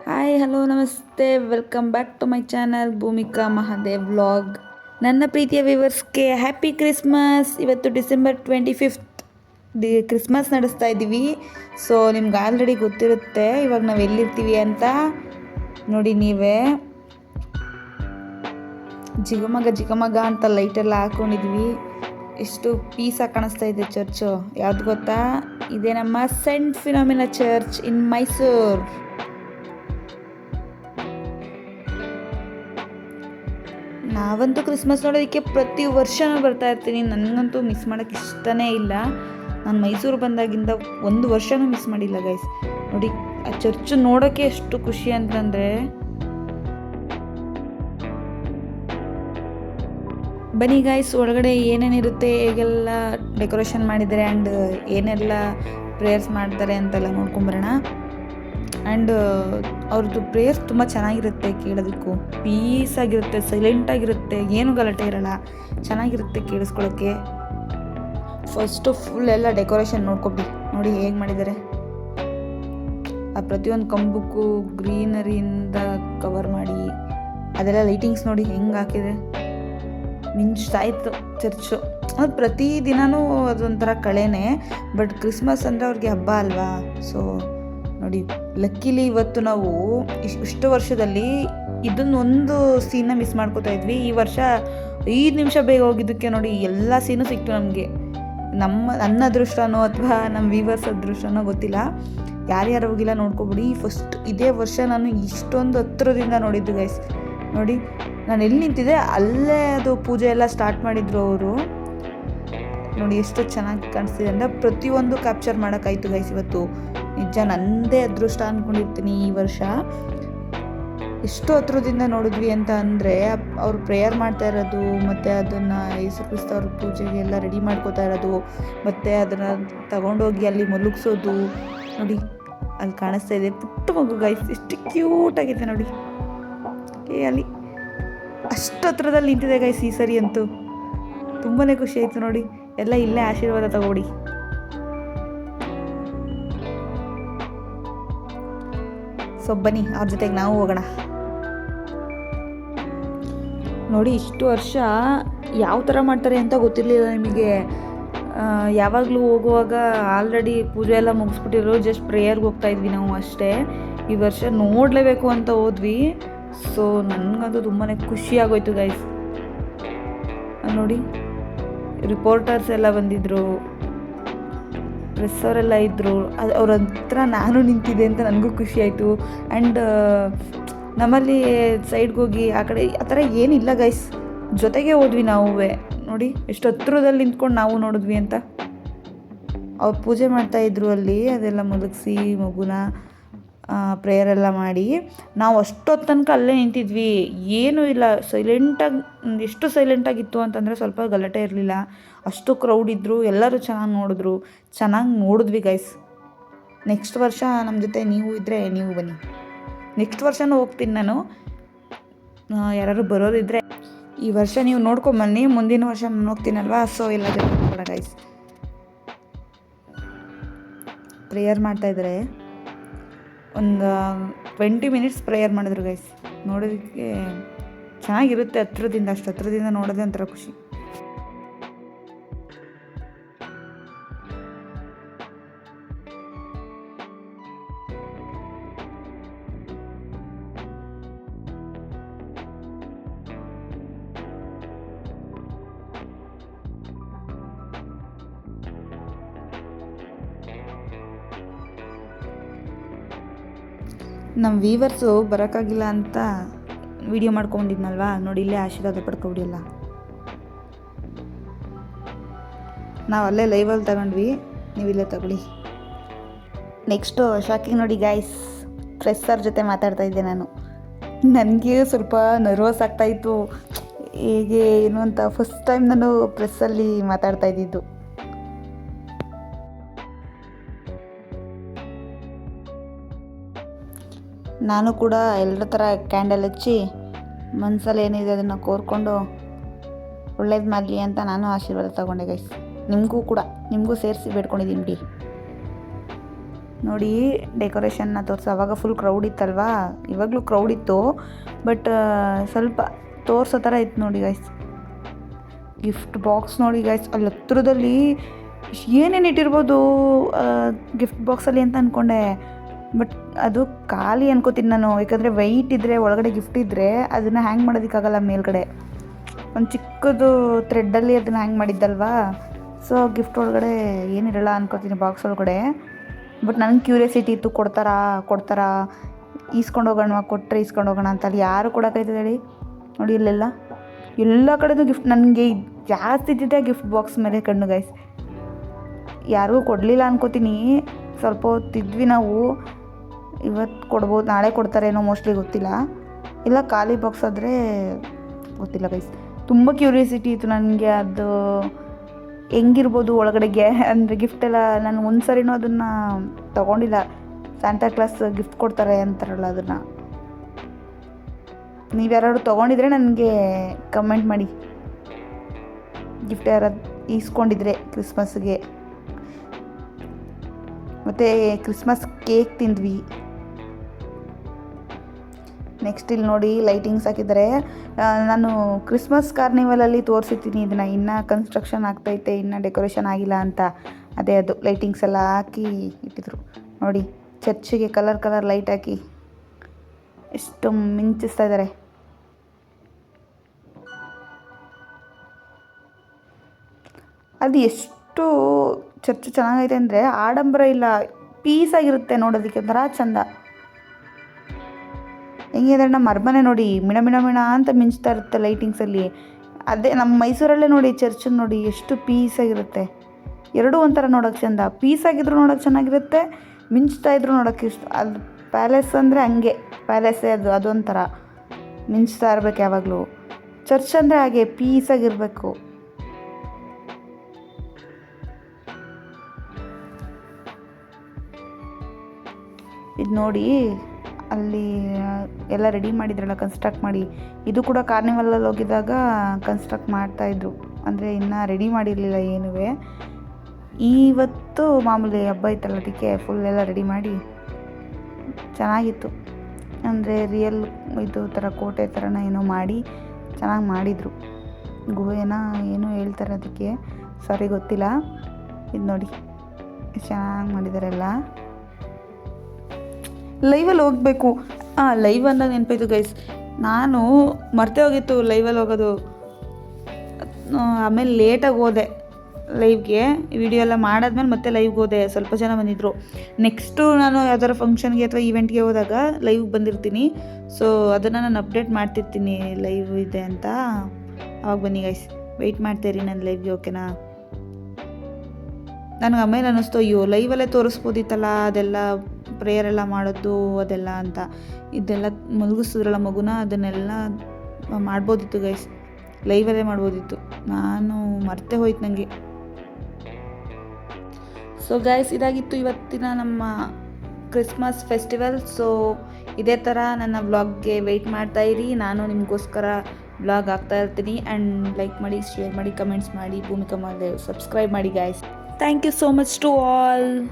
Hi hello ನಮಸ್ತೆ welcome back to my channel Bhoomika Mahadev vlog ನನ್ನ ಪ್ರೀತಿಯ ವ್ಯೂವರ್ಸ್ಗೆ ಹ್ಯಾಪಿ ಕ್ರಿಸ್ಮಸ್ ಇವತ್ತು December twenty fifth the Christmas ನಡೆಸ್ತಾ ಇದ್ದೀವಿ. ಸೊ ನಿಮ್ಗೆ ಆಲ್ರೆಡಿ ಗೊತ್ತಿರುತ್ತೆ. ಇವಾಗ ನಾವು ಎಲ್ಲಿರ್ತೀವಿ ಅಂತ. ನೋಡಿ ನೀವೇ. ಜಿಗಮಗ ಜಿಗಮಗ ಅಂತ ಲೈಟೆಲ್ಲ ಹಾಕೊಂಡಿದ್ವಿ. ಎಷ್ಟು ಪೀಸಾಗಿ ಕಾಣಿಸ್ತಾ ಇದೆ ಚರ್ಚು ಯಾವ್ದು ಗೊತ್ತಾ? ಇದೇ ನಮ್ಮ Saint Philomena church in Mysuru ನಾವಂತೂ ಕ್ರಿಸ್ಮಸ್ ನೋಡೋದಕ್ಕೆ ಪ್ರತಿ ವರ್ಷನೂ ಬರ್ತಾ ಇರ್ತೀನಿ. ನನಗಂತೂ ಮಿಸ್ ಮಾಡೋಕ್ಕೆ ಇಷ್ಟನೇ ಇಲ್ಲ. ನಾನು ಮೈಸೂರು ಬಂದಾಗಿಂದ ಒಂದು ವರ್ಷನೂ ಮಿಸ್ ಮಾಡಿಲ್ಲ ಗೈಸ್ ನೋಡಿ, ಆ ಚರ್ಚ್ ನೋಡೋಕ್ಕೆ ಎಷ್ಟು ಖುಷಿ ಅಂತಂದರೆ ಬನ್ನಿ ಗಾಯ್ಸ್ ಒಳಗಡೆ ಏನೇನಿರುತ್ತೆ ಹೇಗೆಲ್ಲ ಡೆಕೋರೇಷನ್ ಮಾಡಿದ್ದಾರೆ ಆ್ಯಂಡ್ ಏನೆಲ್ಲ ಪ್ರೇಯರ್ಸ್ ಮಾಡ್ತಾರೆ ಅಂತೆಲ್ಲ ನೋಡ್ಕೊಂಬರೋಣ ಆ್ಯಂಡ್ ಅವ್ರದ್ದು ಪ್ರೇಯರ್ಸ್ ತುಂಬ ಚೆನ್ನಾಗಿರುತ್ತೆ ಕೇಳೋದಕ್ಕೂ. ಸೈಲೆಂಟ್ ಆಗಿರುತ್ತೆ ಏನು ಗಲಾಟೆ ಇರಲ್ಲ. ಚೆನ್ನಾಗಿರುತ್ತೆ ಕೇಳಿಸ್ಕೊಳ್ಳೋಕ್ಕೆ ಫಸ್ಟು ಫುಲ್ ಎಲ್ಲ ಡೆಕೋರೇಷನ್ ನೋಡ್ಕೊಬಿ ನೋಡಿ ಹೇಗೆ ಮಾಡಿದ್ದಾರೆ. ಆ ಪ್ರತಿಯೊಂದು ಕಂಬಕ್ಕೂ ಗ್ರೀನರಿಯಿಂದ ಕವರ್ ಮಾಡಿ. ಅದೆಲ್ಲ ಲೈಟಿಂಗ್ಸ್ ನೋಡಿ ಹೆಂಗೆ ಹಾಕಿದೆ. ಮಿಂಚ್ತಾ ಇತ್ತು ಚರ್ಚು. ಅದು ಪ್ರತಿ ದಿನವೂ ಅದೊಂಥರ ಕಳೆನೇ. ಬಟ್ ಕ್ರಿಸ್ಮಸ್ ಅಂದರೆ ಅವ್ರಿಗೆ ಹಬ್ಬ ಅಲ್ವಾ? ಸೊ ನೋಡಿ. ಲಕ್ಕಿಲಿ ಇವತ್ತು ನಾವು ಇಷ್ಟು ವರ್ಷದಲ್ಲಿ ಇದನ್ನ ಒಂದು ಸೀನ ಮಿಸ್ ಮಾಡ್ಕೋತಾ ಇದ್ವಿ. ಈ ವರ್ಷ ಐದು ನಿಮಿಷ ಬೇಗ ಹೋಗಿದ್ದಕ್ಕೆ ನೋಡಿ ಎಲ್ಲ ಸೀನು ಸಿಕ್ತು ನಮಗೆ. ನಮ್ಮ ನನ್ನ ಅದೃಷ್ಟನೋ ಅಥವಾ ನಮ್ಮ ವೀವರ್ಸ್ ಅದೃಷ್ಟನೋ ಗೊತ್ತಿಲ್ಲ. ಯಾರ್ಯಾರು ಹೋಗಿಲ್ಲ ನೋಡ್ಕೊಬಿಡಿ. ಫಸ್ಟ್ ಇದೇ ವರ್ಷ ನಾನು ಇಷ್ಟೊಂದು ಹತ್ರದಿಂದ ನೋಡಿದ್ದು ಗೈಸ್ ನೋಡಿ, ನಾನು ಎಲ್ಲಿ ನಿಂತಿದ್ದೆ ಅಲ್ಲೇ ಅದು ಪೂಜೆ ಎಲ್ಲ ಸ್ಟಾರ್ಟ್ ಮಾಡಿದ್ರು ಅವರು. ನೋಡಿ, ಎಷ್ಟು ಚೆನ್ನಾಗಿ ಕಾಣಿಸ್ತಿದೆ ಅಂದರೆ ಪ್ರತಿಯೊಂದು ಕ್ಯಾಪ್ಚರ್ ಮಾಡೋಕ್ಕಾಯ್ತು ಗೈಸ್ ಇವತ್ತು. ನಿಜ ನಂದೇ ಅದೃಷ್ಟ ಅಂದ್ಕೊಂಡಿರ್ತೀನಿ ಈ ವರ್ಷ. ಎಷ್ಟು ಹತ್ರದಿಂದ ನೋಡಿದ್ವಿ ಅಂತ ಅಂದರೆ ಅವ್ರು ಪ್ರೇಯರ್ ಮಾಡ್ತಾ ಇರೋದು, ಮತ್ತು ಅದನ್ನು ಯೇಸು ಕ್ರಿಸ್ತ ಅವ್ರ ಪೂಜೆಗೆ ಎಲ್ಲ ರೆಡಿ ಮಾಡ್ಕೋತಾ ಇರೋದು, ಮತ್ತು ಅದನ್ನು ತಗೊಂಡೋಗಿ ಅಲ್ಲಿ ಮಲಗಿಸೋದು ನೋಡಿ, ಅಲ್ಲಿ ಕಾಣಿಸ್ತಾ ಇದೆ. ಪುಟ್ಟ ಮಗು ಗೈಸ್ ಎಷ್ಟು ಕ್ಯೂಟಾಗಿದೆ ನೋಡಿ. ಏ, ಅಲ್ಲಿ ಅಷ್ಟು ಹತ್ರದಲ್ಲಿ ನಿಂತಿದೆ ಗೈಸ್ ಈ ಸರಿ ಅಂತೂ. ತುಂಬಾ ಖುಷಿ ಆಯಿತು ನೋಡಿ. ಎಲ್ಲ ಇಲ್ಲೇ ಆಶೀರ್ವಾದ ತಗೊಡಿ ಸೊ ಬನ್ನಿ, ಅವ್ರ ಜೊತೆಗೆ ನಾವು ಹೋಗೋಣ. ನೋಡಿ, ಇಷ್ಟು ವರ್ಷ ಯಾವ ಥರ ಮಾಡ್ತಾರೆ ಅಂತ ಗೊತ್ತಿರಲಿಲ್ಲ ನಿಮಗೆ. ಯಾವಾಗಲೂ ಹೋಗುವಾಗ ಆಲ್ರೆಡಿ ಪೂಜೆ ಎಲ್ಲ ಮುಗಿಸ್ಬಿಟ್ಟಿರೋ ಜಸ್ಟ್ ಪ್ರೇಯರ್ಗೆ ಹೋಗ್ತಾ ಇದ್ವಿ ನಾವು ಅಷ್ಟೇ. ಈ ವರ್ಷ ನೋಡಲೇಬೇಕು ಅಂತ ಹೋದ್ವಿ. ಸೊ ನನಗಂತೂ ತುಂಬಾ ಖುಷಿ ಆಗೋಯ್ತು ಗೈಸ್ ನೋಡಿ ರಿಪೋರ್ಟರ್ಸ್ ಎಲ್ಲ ಬಂದಿದ್ದರು ಪ್ರೆಸ್ಸವರೆಲ್ಲ ಇದ್ದರು ಅದು ಅವ್ರ ಹತ್ರ ನಾನು ನಿಂತಿದ್ದೆ ಅಂತ ನನಗೂ ಖುಷಿ ಆಯಿತು. ಆ್ಯಂಡ್ ನಮ್ಮಲ್ಲಿ ಸೈಡ್ಗೆ ಹೋಗಿ ಆ ಕಡೆ, ಆ ಥರ ಏನಿಲ್ಲ ಗೈಸ್ ಜೊತೆಗೆ ಹೋದ್ವಿ ನಾವು ನೋಡಿ, ಎಷ್ಟು ಹತ್ರದಲ್ಲಿ ನಿಂತ್ಕೊಂಡು ನಾವು ನೋಡಿದ್ವಿ ಅಂತ. ಅವ್ರು ಪೂಜೆ ಮಾಡ್ತಾಯಿದ್ರು ಅಲ್ಲಿ, ಅದೆಲ್ಲ ಮುದುಗಿಸಿ ಮಗುನ ಪ್ರೇಯರ್ ಎಲ್ಲ ಮಾಡಿ, ನಾವು ಅಷ್ಟೊತ್ತು ತನಕ ಅಲ್ಲೇ ನಿಂತಿದ್ವಿ. ಏನೂ ಇಲ್ಲ. ಸೈಲೆಂಟಾಗಿ ಎಷ್ಟು ಸೈಲೆಂಟಾಗಿತ್ತು ಅಂತಂದರೆ ಸ್ವಲ್ಪ ಗಲಾಟೆ ಇರಲಿಲ್ಲ. ಅಷ್ಟು ಕ್ರೌಡ್ ಇದ್ದರು ಎಲ್ಲರೂ ಚೆನ್ನಾಗಿ ನೋಡಿದ್ರು. ಚೆನ್ನಾಗಿ ನೋಡಿದ್ವಿ ಗೈಸ್ ನೆಕ್ಸ್ಟ್ ವರ್ಷ ನಮ್ಮ ಜೊತೆ ನೀವು ಇದ್ದರೆ ನೀವು ಬನ್ನಿ. ನೆಕ್ಸ್ಟ್ ವರ್ಷನೂ ಹೋಗ್ತೀನಿ ನಾನು. ಯಾರು ಬರೋರಿದ್ದರೆ ಈ ವರ್ಷ ನೀವು ನೋಡ್ಕೊಂಬನ್ನಿ. ಮುಂದಿನ ವರ್ಷ ನಾನು ಹೋಗ್ತೀನಲ್ವಾ? ಸೊ ಎಲ್ಲ ಗೈಸ್ ಪ್ರೇಯರ್ ಮಾಡ್ತಾಯಿದ್ದಾರೆ ಒಂದು ಟ್ವೆಂಟಿ ಮಿನಿಟ್ಸ್ ಪ್ರೇಯರ್ ಮಾಡಿದ್ರು ಗೈಸ್ ನೋಡೋದಕ್ಕೆ ಚೆನ್ನಾಗಿರುತ್ತೆ ಹತ್ರದಿಂದ ಅಷ್ಟು ಹತ್ರದಿಂದ ನೋಡೋದೇ ಒಂಥರ ಖುಷಿ. ನಮ್ಮ ವೀವರ್ಸು ಬರೋಕ್ಕಾಗಿಲ್ಲ ಅಂತ ವಿಡಿಯೋ ಮಾಡ್ಕೊಂಡಿದ್ನಲ್ವಾ? ನೋಡಿ, ಇಲ್ಲೇ ಆಶೀರ್ವಾದ ಪಡ್ಕೊಬಿಡಿ ಎಲ್ಲ ನಾವು ಅಲ್ಲೇ ಲೈವಲ್ಲಿ ತಗೊಂಡ್ವಿ. ನೀವು ಇಲ್ಲೇ ತಗೊಳ್ಳಿ. ನೆಕ್ಸ್ಟು ಶಾಕಿಂಗ್ ನೋಡಿ ಗಾಯ್ಸ್ ಫ್ರೆಸ್ಸರ್ ಜೊತೆ ಮಾತಾಡ್ತಾ ಇದ್ದೆ ನಾನು. ನನಗೆ ಸ್ವಲ್ಪ ನರ್ವಸ್ ಆಗ್ತಾಯಿತ್ತು ಹೇಗೆ, ಏನು ಅಂತ ಫಸ್ಟ್ ಟೈಮ್ ನಾನು ಪ್ರೆಸ್ಸಲ್ಲಿ ಮಾತಾಡ್ತಾ ಇದ್ದಿದ್ದು. ನಾನು ಕೂಡ ಎಲ್ಲರ ಥರ ಕ್ಯಾಂಡಲ್ ಹಚ್ಚಿ ಮನ್ಸಲ್ಲಿ ಏನಿದೆ ಅದನ್ನು ಕೋರ್ಕೊಂಡು ಒಳ್ಳೇದು ಮಾಡಲಿ ಅಂತ ನಾನು ಆಶೀರ್ವಾದ ತಗೊಂಡೆ ಗೈಸ್ ನಿಮಗೂ ಕೂಡ, ನಿಮಗೂ ಸೇರಿಸಿ ಬೇಡ್ಕೊಂಡಿದ್ದೀನಿ ಬಿಡಿ. ನೋಡಿ ಡೆಕೋರೇಷನ್ನ ತೋರಿಸು. ಅವಾಗ ಫುಲ್ ಕ್ರೌಡ್ ಇತ್ತಲ್ವಾ? ಇವಾಗಲೂ ಕ್ರೌಡ್ ಇತ್ತು. ಬಟ್ ಸ್ವಲ್ಪ ತೋರಿಸೋ ಥರ ಇತ್ತು ನೋಡಿ ಗೈಸ್ ಗಿಫ್ಟ್ ಬಾಕ್ಸ್ ನೋಡಿ ಗೈಸ್ ಅಲ್ಲಿ ಹತ್ರದಲ್ಲಿ ಏನೇನು ಇಟ್ಟಿರ್ಬೋದು ಗಿಫ್ಟ್ ಬಾಕ್ಸಲ್ಲಿ ಅಂತ ಅಂದ್ಕೊಂಡೆ ಬಟ್ ಅದು ಖಾಲಿ ಅನ್ಕೋತೀನಿ ನಾನು. ಯಾಕಂದರೆ ವೆಯ್ಟ್ ಇದ್ದರೆ ಒಳಗಡೆ ಗಿಫ್ಟ್ ಇದ್ದರೆ ಅದನ್ನು ಹ್ಯಾಂಗ್ ಮಾಡೋದಕ್ಕಾಗಲ್ಲ ಮೇಲ್ಗಡೆ. ಒಂದು ಚಿಕ್ಕದು ಥ್ರೆಡ್ಡಲ್ಲಿ ಅದನ್ನು ಹ್ಯಾಂಗ್ ಮಾಡಿದ್ದಲ್ವಾ? ಸೊ ಗಿಫ್ಟ್ ಒಳಗಡೆ ಏನಿರಲ್ಲ ಅನ್ಕೋತೀನಿ ಬಾಕ್ಸ್ ಒಳಗಡೆ. ಬಟ್ ನನಗೆ ಕ್ಯೂರಿಯಾಸಿಟಿ ಇತ್ತು, ಕೊಡ್ತಾರಾ ಕೊಡ್ತಾರಾ? ಈಸ್ಕೊಂಡು ಹೋಗೋಣ ಕೊಟ್ಟರೆ ಈಸ್ಕೊಂಡು ಹೋಗೋಣ ಅಂತ ಅಲ್ಲಿ ಯಾರು ಕೊಡೋಕೈತದೆ ಹೇಳಿ. ನೋಡಿ ಇಲ್ಲೆಲ್ಲ. ಎಲ್ಲ ಕಡೆದು ಗಿಫ್ಟ್ ನನಗೆ ಜಾಸ್ತಿ ಇದ್ದಿದ್ದೆ ಗಿಫ್ಟ್ ಬಾಕ್ಸ್ ಮೇಲೆ ಕಣ್ಣು ಗೈಸ್ ಯಾರಿಗೂ ಕೊಡಲಿಲ್ಲ ಅನ್ಕೋತೀನಿ. ಸ್ವಲ್ಪ ಹೊತ್ತಿದ್ವಿ ನಾವು. ಇವತ್ತು ಕೊಡ್ಬೋದು, ನಾಳೆ ಕೊಡ್ತಾರೇನೋ ಮೋಸ್ಟ್ಲಿ ಗೊತ್ತಿಲ್ಲ. ಇಲ್ಲ, ಖಾಲಿ ಬಾಕ್ಸ್ ಆದರೆ ಗೊತ್ತಿಲ್ಲ ಗೈಸ್ ತುಂಬ ಕ್ಯೂರಿಯಾಸಿಟಿ ಇತ್ತು ನನಗೆ ಅದು ಹೆಂಗಿರ್ಬೋದು ಒಳಗಡೆಗೆ ಅಂದರೆ ಗಿಫ್ಟ್ ಎಲ್ಲ ನಾನು ಒಂದು ಸರಿನೂ ಅದನ್ನು ತೊಗೊಂಡಿಲ್ಲ. ಸ್ಯಾಂಟಾ ಕ್ಲಾಸ್ ಗಿಫ್ಟ್ ಕೊಡ್ತಾರೆ ಅಂತಾರಲ್ಲ ಅದನ್ನು. ನೀವು ಯಾರು ತೊಗೊಂಡಿದ್ರೆ ನನಗೆ ಕಮೆಂಟ್ ಮಾಡಿ. ಗಿಫ್ಟ್ ಯಾರು ಈಸ್ಕೊಂಡಿದ್ರೆ ಕ್ರಿಸ್ಮಸ್ಗೆ ಮತ್ತು ಕ್ರಿಸ್ಮಸ್ ಕೇಕ್ ತಿಂದ್ವಿ. ನೆಕ್ಸ್ಟ್ ಇಲ್ಲಿ ನೋಡಿ ಲೈಟಿಂಗ್ಸ್ ಹಾಕಿದ್ದಾರೆ. ನಾನು ಕ್ರಿಸ್ಮಸ್ ಕಾರ್ನಿವಲಲ್ಲಿ ತೋರಿಸಿರ್ತೀನಿ ಇದನ್ನು ಇನ್ನೂ ಕನ್ಸ್ಟ್ರಕ್ಷನ್ ಆಗ್ತೈತೆ, ಇನ್ನೂ ಡೆಕೋರೇಷನ್ ಆಗಿಲ್ಲ ಅಂತ. ಅದೇ ಅದು ಲೈಟಿಂಗ್ಸ್ ಎಲ್ಲ ಹಾಕಿ ಇಟ್ಟಿದ್ರು. ನೋಡಿ, ಚರ್ಚಿಗೆ ಕಲರ್ ಕಲರ್ ಲೈಟ್ ಹಾಕಿ ಎಷ್ಟು ಮಿಂಚಿಸ್ತಾ ಇದ್ದಾರೆ ಅದು ಎಷ್ಟು ಚರ್ಚ್ ಚೆನ್ನಾಗೈತೆ ಅಂದರೆ ಆಡಂಬರ ಇಲ್ಲ ಪೀಸ್ ಆಗಿರುತ್ತೆ ನೋಡೋದಕ್ಕೆ ಒಂಥರ ಚಂದ. ಹೆಂಗಿದೆ ನಮ್ಮ ಅರಮನೆ ನೋಡಿ, ಮಿಣ ಮಿಣ ಮಿಣ ಅಂತ ಮಿಂಚ್ತಾ ಇರುತ್ತೆ ಲೈಟಿಂಗ್ಸಲ್ಲಿ ಅದೇ ನಮ್ಮ ಮೈಸೂರಲ್ಲೇ ನೋಡಿ ಚರ್ಚ್ ನೋಡಿ ಎಷ್ಟು ಪೀಸಾಗಿರುತ್ತೆ ಎರಡೂ ಒಂಥರ ನೋಡೋಕೆ ಚಂದ. ಪೀಸಾಗಿದ್ರು ನೋಡೋಕೆ ಚೆನ್ನಾಗಿರುತ್ತೆ, ಮಿಂಚ್ತಾ ಇದ್ರು ನೋಡೋಕೆ ಇಷ್ಟ. ಅದು ಪ್ಯಾಲೇಸ್ ಅಂದರೆ ಹಂಗೆ ಪ್ಯಾಲೇಸೇ ಅದು, ಅದೊಂಥರ. ಮಿಂಚ್ತಾ ಇರ್ಬೇಕು ಯಾವಾಗಲೂ. ಚರ್ಚ್ ಅಂದರೆ ಹಾಗೆ ಪೀಸಾಗಿರಬೇಕು ಇದು ನೋಡಿ ಅಲ್ಲಿ ಎಲ್ಲ ರೆಡಿ ಮಾಡಿದ್ರಲ್ಲ ಕನ್ಸ್ಟ್ರಕ್ಟ್ ಮಾಡಿ. ಇದು ಕೂಡ ಕಾರ್ನಿವಲಲ್ಲಿ ಹೋಗಿದ್ದಾಗ ಕನ್ಸ್ಟ್ರಕ್ಟ್ ಮಾಡ್ತಾಯಿದ್ರು ಅಂದರೆ ಇನ್ನೂ ರೆಡಿ ಮಾಡಿರಲಿಲ್ಲ ಏನೂ ಇವತ್ತು ಮಾಮೂಲಿ ಹಬ್ಬ ಇತ್ತಲ್ಲ ಅದಕ್ಕೆ ಫುಲ್ ಎಲ್ಲ ರೆಡಿ ಮಾಡಿ. ಚೆನ್ನಾಗಿತ್ತು. ಅಂದರೆ ರಿಯಲ್ ಇದು ಥರ ಕೋಟೆ ಥರನ ಏನೋ ಮಾಡಿ, ಚೆನ್ನಾಗಿ ಮಾಡಿದರು. ಗುಹೆನ ಏನೋ ಹೇಳ್ತಾರೆ ಅದಕ್ಕೆ? ಸಾರಿ ಗೊತ್ತಿಲ್ಲ. ಇದು ನೋಡಿ. ಚೆನ್ನಾಗಿ ಮಾಡಿದಾರೆಲ್ಲ ಲೈವಲ್ಲಿ ಹೋಗಬೇಕು. ಹಾಂ ಲೈವ್ ಅಂದಾಗ ನೆನಪಾಯ್ತು ಗೈಸ್ ನಾನು ಮರ್ತೇ ಹೋಗಿತ್ತು ಲೈವಲ್ಲಿ ಹೋಗೋದು. ಆ, ಆಮೇಲೆ ಲೇಟಾಗಿ ಹೋದೆ ಲೈವ್ಗೆ ವಿಡಿಯೋ ಎಲ್ಲ ಮಾಡಾದ್ಮೇಲೆ ಮತ್ತೆ ಲೈವ್ಗೆ ಹೋದೆ. ಸ್ವಲ್ಪ ಜನ ಬಂದಿದ್ದರು ನೆಕ್ಸ್ಟು ನಾನು ಯಾವ್ದಾದ್ರು ಫಂಕ್ಷನ್ಗೆ ಅಥವಾ ಈವೆಂಟ್ಗೆ ಹೋದಾಗ ಲೈವ್ ಬಂದಿರ್ತೀನಿ. ಸೊ ಅದನ್ನು ನಾನು ಅಪ್ಡೇಟ್ ಮಾಡ್ತಿರ್ತೀನಿ ಲೈವ್ ಇದೆ ಅಂತ. ಅವಾಗ ಬನ್ನಿ ಗೈಸ್ ವೆಯ್ಟ್ ಮಾಡ್ತೀರಿ ನನ್ನ ಲೈವ್ಗೆ ಓಕೆನಾ ನನಗೆ ಆಮೇಲೆ ಅನ್ನಿಸ್ತು, ಅಯ್ಯೋ ಲೈವಲ್ಲೇ ತೋರಿಸ್ಬೋದಿತ್ತಲ್ಲ, ಅದೆಲ್ಲ ಪ್ರೇಯರ್ ಎಲ್ಲ ಮಾಡೋದು, ಅದೆಲ್ಲ ಅಂತ. ಇದೆಲ್ಲ ಮಲಗಿಸಿದ್ರಲ್ಲ ಮಗುನ, ಅದನ್ನೆಲ್ಲ ಮಾಡ್ಬೋದಿತ್ತು ಗೈಸ್ ಲೈವಲ್ಲೇ ಮಾಡ್ಬೋದಿತ್ತು. ನಾನು ಮರ್ತೇ ಹೋಯ್ತು ನನಗೆ ಸೊ ಗೈಸ್ ಇದಾಗಿತ್ತು ಇವತ್ತಿನ ನಮ್ಮ ಕ್ರಿಸ್ಮಸ್ ಫೆಸ್ಟಿವಲ್ ಸೊ ಇದೇ ಥರ ನನ್ನ ವ್ಲಾಗ್ಗೆ ವೆಯ್ಟ್ ಇರಿ. ನಾನು ನಿಮಗೋಸ್ಕರ ವ್ಲಾಗ್ ಆಗ್ತಾ ಇರ್ತೀನಿ. ಆ್ಯಂಡ್ ಲೈಕ್ ಮಾಡಿ ಶೇರ್ ಮಾಡಿ ಕಮೆಂಟ್ಸ್ ಮಾಡಿ, ಭೂಮಿಕಾ ಮಾಡಿ ಸಬ್ಸ್ಕ್ರೈಬ್ ಮಾಡಿ guys Thank you so much to all.